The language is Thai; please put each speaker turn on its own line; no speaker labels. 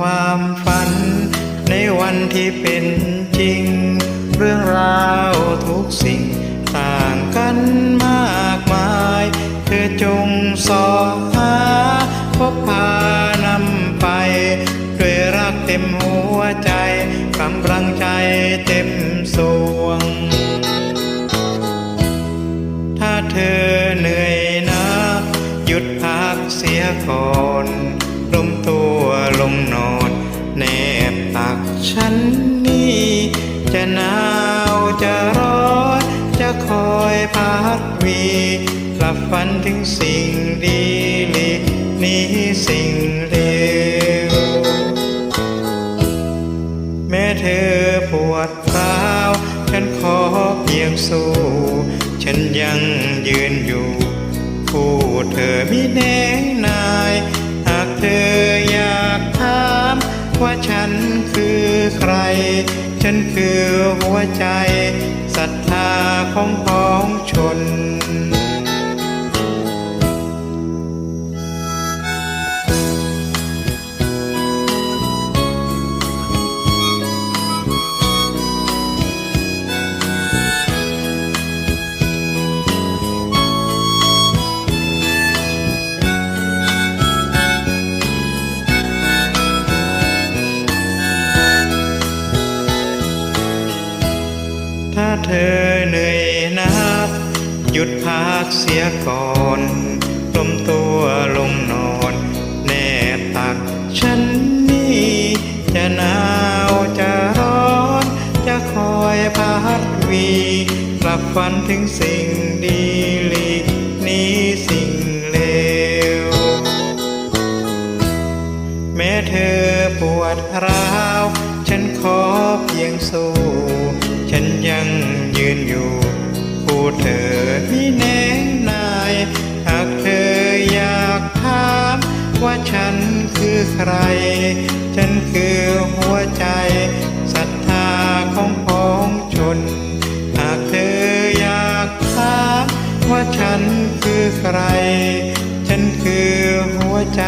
ความฝัน ในวันที่เป็นจริง เรื่องราวทุกสิ่ง ต่างกันมากมาย เธอจงสอหาพบพานำไป ด้วยรักเต็มหัวใจกำลังใจเต็มสวง ถ้าเธอเหนื่อยนะ หยุดพักเสียก่อน ล้มตัวลงนอนแนบตักฉันนี่ จะหนาวจะร้อนจะคอยพัดวีหลับฝันถึงสิ่งดีลีกนี้สิ่งเลวแม้เธอปวดร้าวฉันขอเพียงสู้ ฉันยังยืนอยู่ ผู้เธอมีแน่ ฉันคือใคร ฉันคือหัวใจศรัทธาของพ้องชน ธอเหนื่อยนัก หยุดพักเสียก่อนล้มตัวลงนอนแนบตักฉันนี่จะหนาวจะร้อน จะคอยพัดวีกลับฝันถึงสิ่งดีลีกนี้สิ่งเลว แม้เธอปวดร้าว ฉันขอเพียงสู้ เถิดมิแนงนาย หากเธออยากถามว่าฉันคือใคร ฉันคือหัวใจศรัทธาของพ้องชน หากเธออยากถามว่าฉันคือใคร ฉันคือหัวใจ